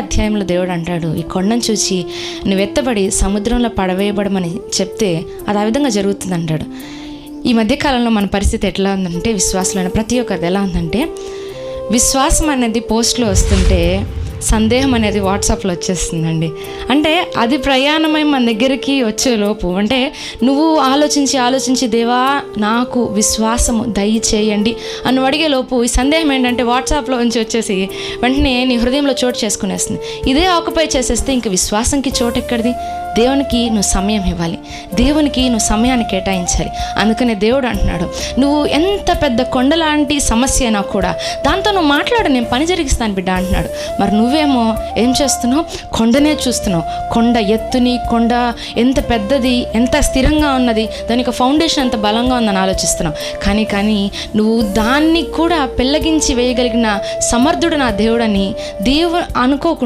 అధ్యాయంలో దేవుడు అంటాడు ఈ కొండను చూసి నువ్వు ఎత్తబడి సముద్రంలో పడవేయబడమని చెప్తే అది ఆ విధంగా జరుగుతుంది అంటాడు. ఈ మధ్యకాలంలో మన పరిస్థితి ఎట్లా ఉందంటే విశ్వాసులైన ప్రతి ఒక్కరిది ఎలా ఉందంటే విశ్వాసం అనేది పోస్ట్లో వస్తుంటే సందేహం అనేది వాట్సాప్లో వచ్చేస్తుందండి. అంటే అది ప్రయాణమై మన దగ్గరికి వచ్చేలోపు అంటే నువ్వు ఆలోచించి ఆలోచించి దేవా నాకు విశ్వాసము దయచేయండి అని అడిగే లోపు ఈ సందేహం ఏంటంటే వాట్సాప్లో నుంచి వచ్చేసి వెంటనే నీ హృదయంలో చోటు చేసుకునేస్తుంది. ఇదే ఆకుపై చేసేస్తే ఇంక విశ్వాసంకి చోటు ఎక్కడిది దేవునికి నువ్వు సమయం ఇవ్వాలి. దేవునికి నువ్వు సమయాన్ని కేటాయించాలి. అందుకనే దేవుడు అంటున్నాడు నువ్వు ఎంత పెద్ద కొండలాంటి సమస్య అయినా కూడా దాంతో నువ్వు మాట్లాడు నేను పని జరిగిస్తాను బిడ్డ అంటున్నాడు. మరి నువ్వేమో ఏం చేస్తున్నావు? కొండనే చూస్తున్నావు. కొండ ఎత్తుని కొండ ఎంత పెద్దది ఎంత స్థిరంగా ఉన్నది దానికి ఫౌండేషన్ ఎంత బలంగా ఉందని ఆలోచిస్తున్నావు. కానీ కానీ నువ్వు దాన్ని కూడా పెళ్ళగించి వేయగలిగిన సమర్థుడు నా దేవుడని దేవు అనుకోకుండా